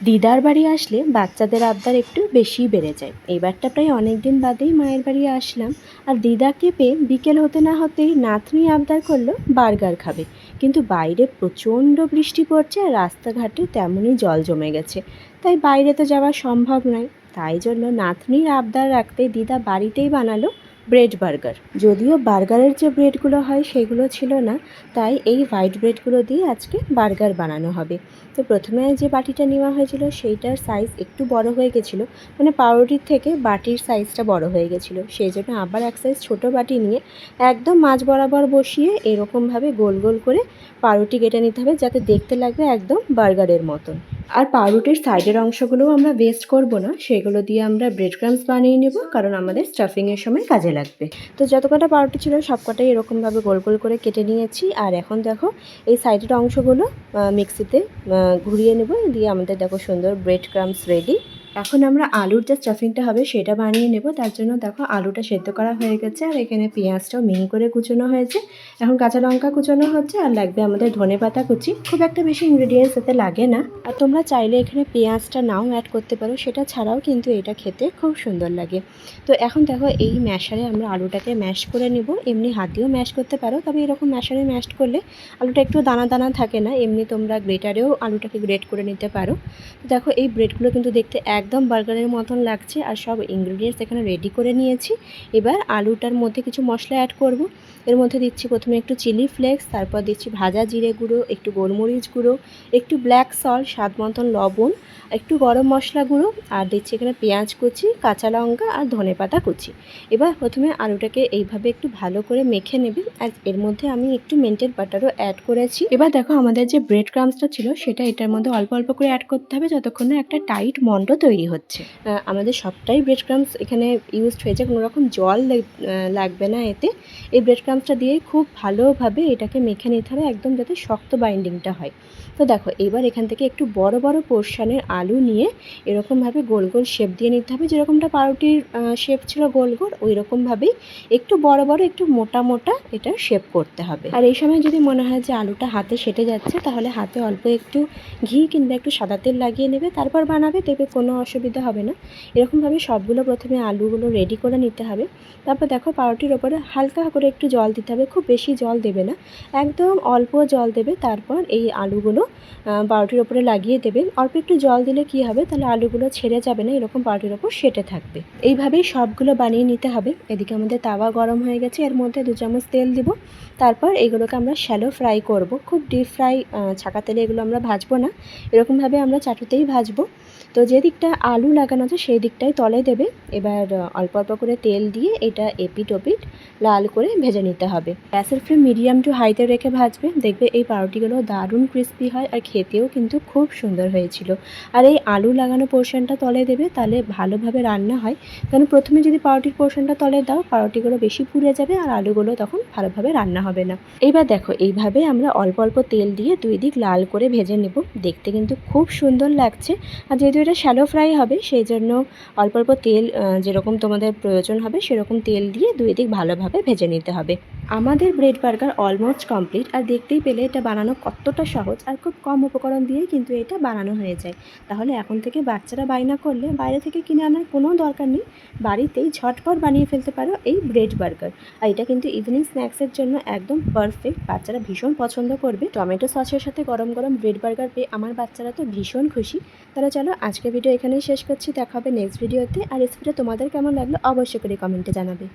দিদার বাড়ি আসলে বাচ্চাদের আবদার একটু বেশিই বেড়ে যায়। এইবারটা প্রায় অনেক দিন বাদেই মায়ের বাড়ি আসলাম আর দিদাকে পেয়ে বিকেল হতে না হতেই নাতনি আবদার করল বার্গার খাবে। কিন্তু বাইরে প্রচণ্ড বৃষ্টি পড়ছে আর রাস্তাঘাটে তেমনই জল জমে গেছে। তাই বাইরে তো যাওয়া সম্ভব নয়। তাই জন্য নাতনির আবদার রাখতে দিদা বাড়িতেই বানালো ব্রেড বার্গার। যদিও বার্গারের যে ব্রেডগুলো হয় সেগুলো ছিল না, তাই এই হোয়াইট ব্রেডগুলো দিয়ে আজকে বার্গার বানানো হবে। তো প্রথমে যে বাটিটা নেওয়া হয়েছিল সেইটার সাইজ একটু বড় হয়ে গেছিল মানে পাউরুটির থেকে বাটির সাইজটা বড় হয়ে গেছিল। সেই জন্য আবার এক সাইজ ছোটো বাটি নিয়ে একদম মাঝ বরাবর বসিয়ে এরকমভাবে গোল গোল করে পাউরুটি কেটে নিতে হবে, যাতে দেখতে লাগবে একদম বার্গারের মতন। আর পাউরুটির সাইডের অংশগুলোও আমরা ওয়েস্ট করব না, সেগুলো দিয়ে আমরা ব্রেড ক্রামস বানিয়ে নেব, কারণ আমাদের স্টাফিংয়ের সময় কাজে লাগবে। তো যত কটা পাউরুটি ছিল সব কটাই এরকমভাবে গোল গোল করে কেটে নিয়েছি, আর এখন দেখো এই সাইডের অংশগুলো মিক্সিতে ঘুরিয়ে নেব, দিয়ে আমাদের দেখো সুন্দর ব্রেড ক্রামস রেডি এখন আমরা আলুর যে স্টাফিংটা হবে সেটা বানিয়ে নেব। তার জন্য দেখো আলুটা সেদ্ধ করা হয়ে গেছে আর এখানে পেঁয়াজটাও মিহি করে কুচোনো হয়েছে। এখন কাঁচা লঙ্কা কুচোনো হচ্ছে আর লাগবে আমাদের ধনে পাতা কুচি। খুব একটা বেশি ইনগ্রেডিয়েন্টস এতে লাগে না। আর তোমরা চাইলে এখানে পেঁয়াজটা নাও অ্যাড করতে পারো। সেটা ছাড়াও কিন্তু এটা খেতে খুব সুন্দর লাগে। তো এখন দেখো এই ম্যাশারে আমরা আলুটাকে ম্যাশ করে নেব। এমনি হাতেও ম্যাশ করতে পারো। তবে এরকম ম্যাশারে ম্যাশ করলে আলুটা একটু দানা দানা থাকে না। এমনি তোমরা গ্রেটারেও আলুটাকে গ্রেট করে নিতে পারো। দেখো এই ব্রেডগুলো কিন্তু দেখতে একদম বার্গারের মতন লাগছে আর সব ইনগ্রিডিয়েন্টস এখানে রেডি করে নিয়েছি। এবার আলুটার মধ্যে কিছু মশলা অ্যাড করব। এর মধ্যে দিচ্ছি প্রথমে একটু চিলি ফ্লেক্স, তারপর দিচ্ছি ভাজা জিরে গুঁড়ো, একটু গোলমরিচ গুঁড়ো, একটু ব্ল্যাক সল্ট, স্বাদ মতন লবণ, একটু গরম মশলা গুঁড়ো, আর দিচ্ছি এখানে পেঁয়াজ কুচি, কাঁচা লঙ্কা আর ধনে পাতা কুচি। এবার প্রথমে আলুটাকে এইভাবে একটু ভালো করে মেখে নেবে, আর এর মধ্যে আমি একটু মেন্টেড বাটারও অ্যাড করেছি। এবার দেখো আমাদের যে ব্রেড ক্রামসটা ছিল, সেটা এটার মধ্যে অল্প অল্প করে অ্যাড করতে হবে, যতক্ষণ না একটা টাইট মন্ড তৈরি হচ্ছে। আমাদের সবটাই ব্রেড ক্রামস এখানে ইউজড হয়েছে, কোনো রকম জল লাগবে না এতে। এই ব্রেড ক্রামসটা দিয়ে খুব ভালোভাবে এটাকে মেখে নিতে হবে একদম যাতে শক্ত বাইন্ডিংটা হয়। তো দেখো, এবার এখান থেকে একটু বড় বড় পোর্শনের আলু নিয়ে এরকমভাবে গোল গোল শেপ দিয়ে নিতে হবে। যেরকমটা পাউরুটির শেপ ছিল গোল গোল ওই রকমভাবেই একটু বড় বড়, একটু মোটা মোটা এটা শেপ করতে হবে। আর এই সময় যদি মনে হয় যে আলুটা হাতে সেটে যাচ্ছে, তাহলে হাতে অল্প একটু ঘি কিংবা একটু সাদা তেল লাগিয়ে নেবে, তারপর বানাবে, দেবে, কোনো অসুবিধা হবে না। এরকমভাবে সবগুলো প্রথমে আলুগুলো রেডি করে নিতে হবে। তারপর দেখো, পাউরুটির ওপরে হালকা করে একটু জল দিতে হবে, খুব বেশি জল দেবে না। একদম অল্প জল দেবে, তারপর এই আলুগুলো পাউরুটির ওপরে লাগিয়ে দেবে। অল্প একটু জল দিলে কি হবে? তাহলে আলুগুলো ছেড়ে যাবে না, এরকম পাউরুটির ওপর সেটে থাকবে। এইভাবেই সবগুলো বানিয়ে নিতে হবে। এদিকে আমাদের তাওয়া গরম হয়ে গেছে, এর মধ্যে দু চামচ তেল দিব। তারপর এগুলোকে আমরা শ্যালো ফ্রাই করব। খুব ডিপ ফ্রাই ছাকা তেলে এগুলো আমরা ভাজবো না। এরকমভাবে আমরা চাটুতেই ভাজবো। তো যে দিকটা আলু লাগানো আছে, সেই দিকটাই তলে দেবে। এবার অল্প অল্প করে তেল দিয়ে এটা এপিট ওপিট লাল করে ভেজে নিতে হবে। গ্যাসের ফ্লেম মিডিয়াম টু হাইতে রেখে ভাজবে। দেখবে এই পাউরুটিগুলো দারুণ ক্রিস্পি হয় আর খেতেও কিন্তু খুব সুন্দর হয়েছিল। আর এই আলু লাগানো পোর্শনটা তলে দেবে, তাহলে ভালোভাবে রান্না হয়। কারণ প্রথমে যদি পাউরুটির পোর্শনটা তলে দাও, পাউরুটিগুলো বেশি পুড়ে যাবে আর আলুগুলো তখন ভালোভাবে রান্না হবে না। এইবার দেখো, এইভাবে আমরা অল্প অল্প তেল দিয়ে দুই দিক লাল করে ভেজে নেব। দেখতে কিন্তু খুব সুন্দর লাগছে। আর যেহেতু এটা শ্যালো ফ্রাই হবে, সেই জন্য অল্প অল্প তেল যেরকম তোমাদের প্রয়োজন হবে, সেরকম তেল দিয়ে দুই দিক ভালোভাবে ভেজে নিতে হবে। আমাদের ব্রেড বার্গার অলমোস্ট কমপ্লিট আর দেখতেই পেলে এটা বানানো কতটা সহজ আর খুব কম উপকরণ দিয়েই কিন্তু এটা বানানো হয়ে যায়। তাহলে এখন থেকে বাচ্চারা বায়না করলে বাইরে থেকে কিনে আনার কোনো দরকার নেই। বাড়িতেই ঝটপট বানিয়ে ফেলতে পারো এই ব্রেড বার্গার আর এটা কিন্তু ইভিনিং স্ন্যাক্সের জন্য একদম পারফেক্ট বাচ্চারা ভীষণ পছন্দ করবে। টমেটো সসের সাথে গরম গরম ব্রেড বার্গার পেয়ে আমার বাচ্চারা তো ভীষণ খুশি। তাহলে চলো আজকের ভিডিও এখানেই শেষ করছি। দেখা হবে নেক্সট ভিডিওতে আর রেসিপিটা তোমাদের কেমন লাগল অবশ্যই করে কমেন্টে জানাবে।